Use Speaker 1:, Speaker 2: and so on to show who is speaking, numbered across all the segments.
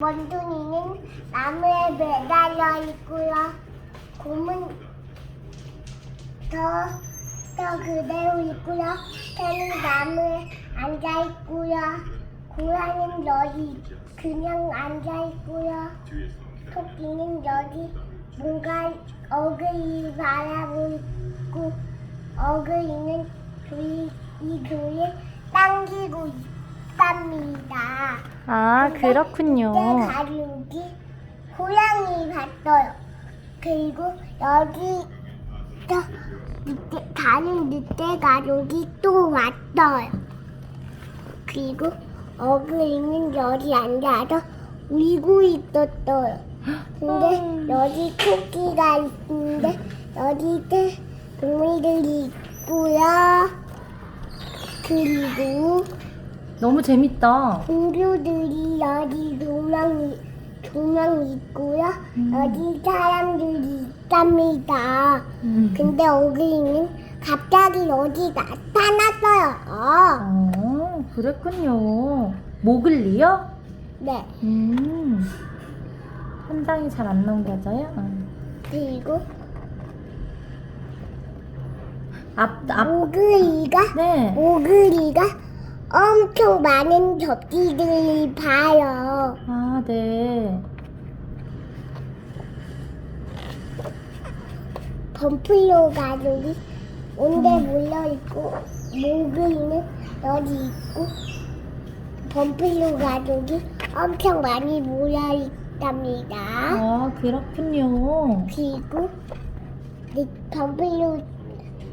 Speaker 1: 원숭이는 나무에 매달려 있고요. 곰은 더, 더 그대로 있고요. 새는 나무에 앉아 있고요. 고라니는 여기 그냥 앉아 있고요. 토끼는 여기 뭔가 어글이 바라보고 어글이는 그, 이 교에 당기고 있 답니다.
Speaker 2: 아, 그렇군요.
Speaker 1: 가족이 고양이 봤어요. 그리고 여기 또 늑대, 다른 늑대 가족이 또 왔어요. 그리고 어글이는 여기 앉아서 울고 있었어요. 근데 여기 토끼가 있는데 여기 동물들이 있고요. 그리고
Speaker 2: 너무 재밌다.
Speaker 1: 동료들이 여기 두명 두명 있고요.
Speaker 2: 음.
Speaker 1: 여기 사람들이 있답니다.
Speaker 2: 음.
Speaker 1: 근데 어글이는 갑자기 여기 나타났어요.
Speaker 2: 어, 그랬군요. 모글리요?
Speaker 1: 네.
Speaker 2: 음. 한 장이 잘 안 넘겨져요? 응.
Speaker 1: 그리고
Speaker 2: 앞, 앞,
Speaker 1: 오글이가
Speaker 2: 네.
Speaker 1: 오글이가 엄청 많은 접시들을 봐요.
Speaker 2: 아, 네.
Speaker 1: 범플로 가족이 온데
Speaker 2: 음.
Speaker 1: 몰려 있고 모글이는 여기 있고 범플로 가족이 엄청 많이 모여 있답니다.
Speaker 2: 아, 그렇군요.
Speaker 1: 그리고 이 범플로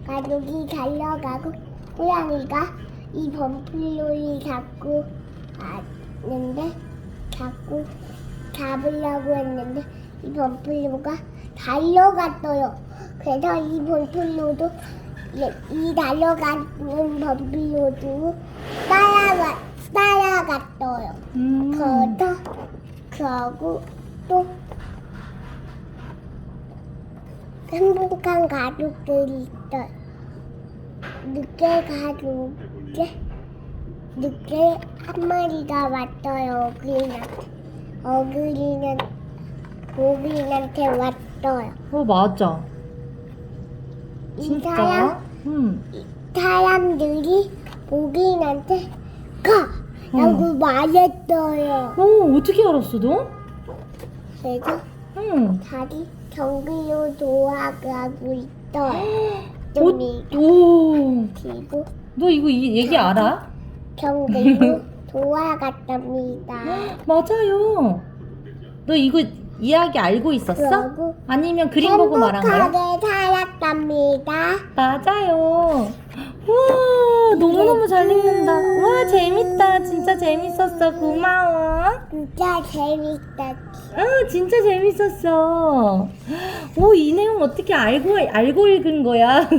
Speaker 1: 가족이 달려가고 고양이가 이 범플로를 잡고 왔는데 잡고 잡으려고 했는데 이 범플로가 달려갔어요. 그래서 이 범플로도 이- 이 달려가는 범플로도 따라가 따라갔어요.
Speaker 2: 음.
Speaker 1: 그러다 그러고 또 행복한 가족들이 있어요. 늑대 가족 에 늑대 한 마리가 왔어요. 어글이한테 어글이는 고글이한테 왔어요.
Speaker 2: 어, 맞아.
Speaker 1: 이 사람
Speaker 2: 진짜? 음.
Speaker 1: 사람들이 고글이한테 가라고 말했어요.
Speaker 2: 어, 어떻게 알았어, 너?
Speaker 1: 그래서
Speaker 2: 응.
Speaker 1: 다리 정글로 돌아가고 있어요.
Speaker 2: 어,
Speaker 1: 좀비
Speaker 2: 오,
Speaker 1: 그리고
Speaker 2: 너 이거 이, 얘기 알아?
Speaker 1: 정글로 돌아갔답니다.
Speaker 2: 맞아요. 너 이거 이야기 알고 있었어?
Speaker 1: 그러고
Speaker 2: 아니면 그림 보고 말한 거야?
Speaker 1: 행복하게 살았답니다.
Speaker 2: 맞아요. 우와, 너무너무 잘 읽는다. 와, 재밌다. 진짜 재밌었어. 고마워.
Speaker 1: 진짜 재밌다.
Speaker 2: 아, 진짜 재밌었어. 오, 이 내용 어떻게 알고, 알고 읽은 거야?